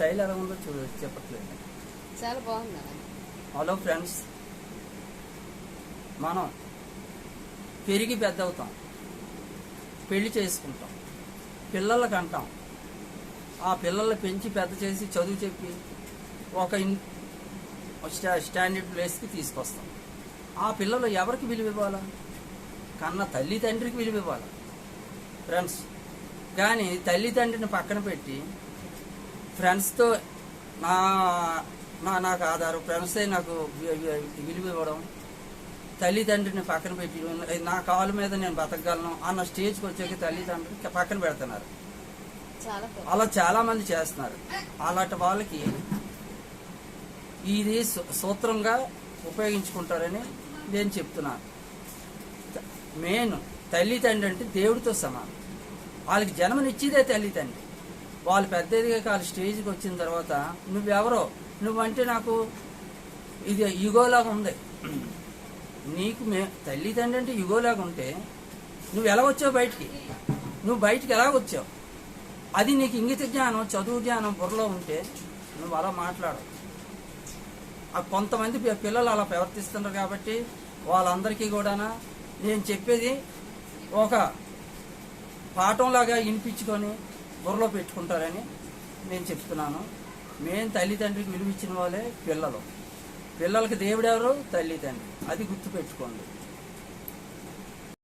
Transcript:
Style ఎలా ఉందో చూ చెప్పట్లేదు. చాలా బాగుందా హలో ఫ్రెండ్స్ మనం పెరిగి పెద్ద అవుతాం పెళ్ళి చేసుకుంటాం పిల్లలకు అంటాం. ఆ పిల్లల్ని పెంచి పెద్ద చేసి చదువు చెప్పి ఒక ఇన్ స్టా స్టాండర్డ్ ప్లేస్కి తీసుకొస్తాం. ఆ పిల్లలు ఎవరికి విలువ ఇవ్వాలా? కన్న తల్లి తండ్రికి విలువ ఇవ్వాలి? ఫ్రెండ్స్ కానీ తల్లి తండ్రిని పక్కన పెట్టి ఫ్రెండ్స్తో నా నా నాకు ఆధారం ఫ్రెండ్సే నాకు విలువ ఇవ్వడం తల్లిదండ్రిని పక్కన పెట్టి నా కాలు మీద నేను బతకగలను అన్న స్టేజ్కి వచ్చాక తల్లిదండ్రులు పక్కన పెడుతున్నారు. అలా చాలా మంది చేస్తున్నారు. అలాంటి వాళ్ళకి ఇది సూత్రంగా ఉపయోగించుకుంటారని నేను చెప్తున్నాను. మెయిన్ తల్లి తండ్రి అంటే దేవుడితో సమానం. వాళ్ళకి జన్మనిచ్చేదే తల్లి తండ్రి వాళ్ళు పెద్ద ఎదిగాక కాదు స్టేజ్కి వచ్చిన తర్వాత నువ్వెవరో? నువ్వంటే నాకు ఇది యుగోలాగా ఉంది. నీకు మే తల్లిదండ్రి అంటే యుగోలాగా ఉంటే నువ్వు ఎలా వచ్చావు బయటికి? నువ్వు బయటికి ఎలా వచ్చావు? అది నీకు ఇంగిత జ్ఞానం చదువు జ్ఞానం బుర్రలో ఉంటే నువ్వు అలా మాట్లాడవు. ఆ కొంతమంది పిల్లలు అలా ప్రవర్తిస్తున్నారు కాబట్టి వాళ్ళందరికీ కూడా నేను చెప్పేది ఒక పాఠంలాగా వినిపించుకొని బుర్రలో పెట్టుకుంటారని నేను చెప్తున్నాను. మేము తల్లిదండ్రికి విలువ ఇచ్చిన వాళ్ళే పిల్లలు. పిల్లలకి దేవుడెవరు తల్లిదండ్రి అది గుర్తుపెట్టుకోండి.